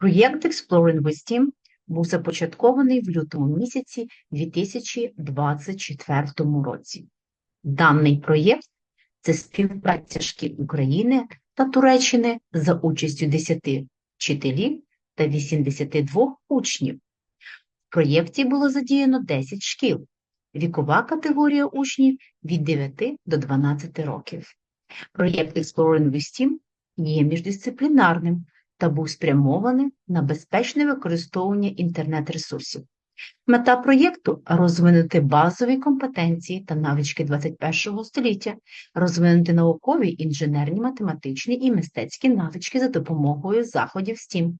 Проєкт Exploring with Team був започаткований в лютому місяці 2024 році. Даний проєкт це співпраця шкіл України та Туреччини за участю 10 вчителів та 82 учнів. В проєкті було задіяно 10 шкіл. Вікова категорія учнів від 9 до 12 років. Проєкт Exploring with Team є міждисциплінарним та був спрямований на безпечне використовування інтернет-ресурсів. Мета проєкту розвинути базові компетенції та навички 21 століття, розвинути наукові, інженерні, математичні і мистецькі навички за допомогою заходів STEAM,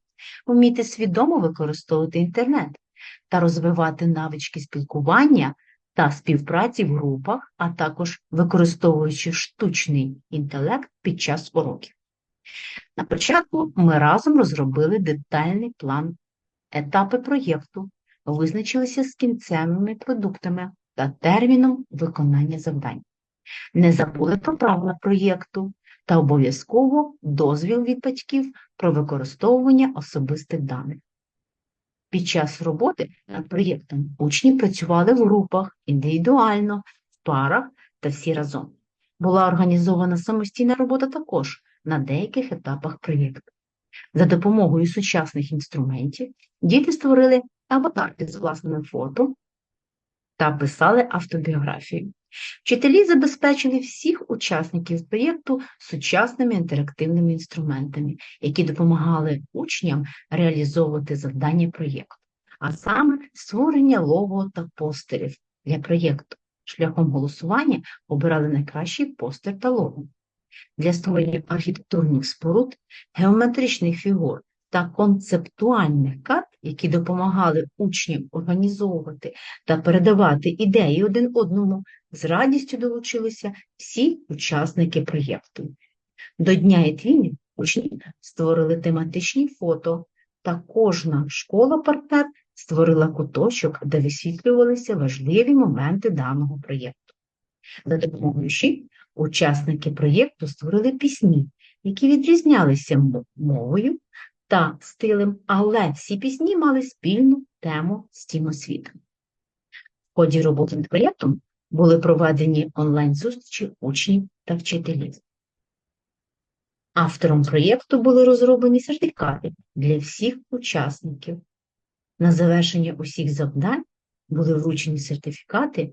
вміти свідомо використовувати інтернет та розвивати навички спілкування та співпраці в групах, а також використовуючи штучний інтелект під час уроків. На початку ми разом розробили детальний план, етапи проєкту, визначилися з кінцевими продуктами та терміном виконання завдань. Не забули про правила проєкту та обов'язково дозвіл від батьків про використовування особистих даних. Під час роботи над проєктом учні працювали в групах, індивідуально, в парах та всі разом. Була організована самостійна робота також на деяких етапах проєкту. За допомогою сучасних інструментів діти створили аватарки з власними фото та писали автобіографію. Вчителі забезпечили всіх учасників проєкту сучасними інтерактивними інструментами, які допомагали учням реалізовувати завдання проєкту, а саме створення лого та постерів для проєкту. Шляхом голосування обирали найкращий постер та лого. Для створення архітектурних споруд, геометричних фігур та концептуальних карт, які допомагали учням організовувати та передавати ідеї один одному, з радістю долучилися всі учасники проєкту. До Дня Етвіни учні створили тематичні фото, та кожна школа-партнер створила куточок, де висвітлювалися важливі моменти даного проєкту. За допомогою учасники проєкту створили пісні, які відрізнялися мовою та стилем, але всі пісні мали спільну тему стімосвіту. В ході роботи над проєктом були проведені онлайн-зустрічі учнів та вчителів. Автором проєкту були розроблені сертифікати для всіх учасників. На завершення усіх завдань були вручені сертифікати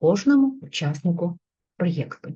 кожному учаснику проєкту.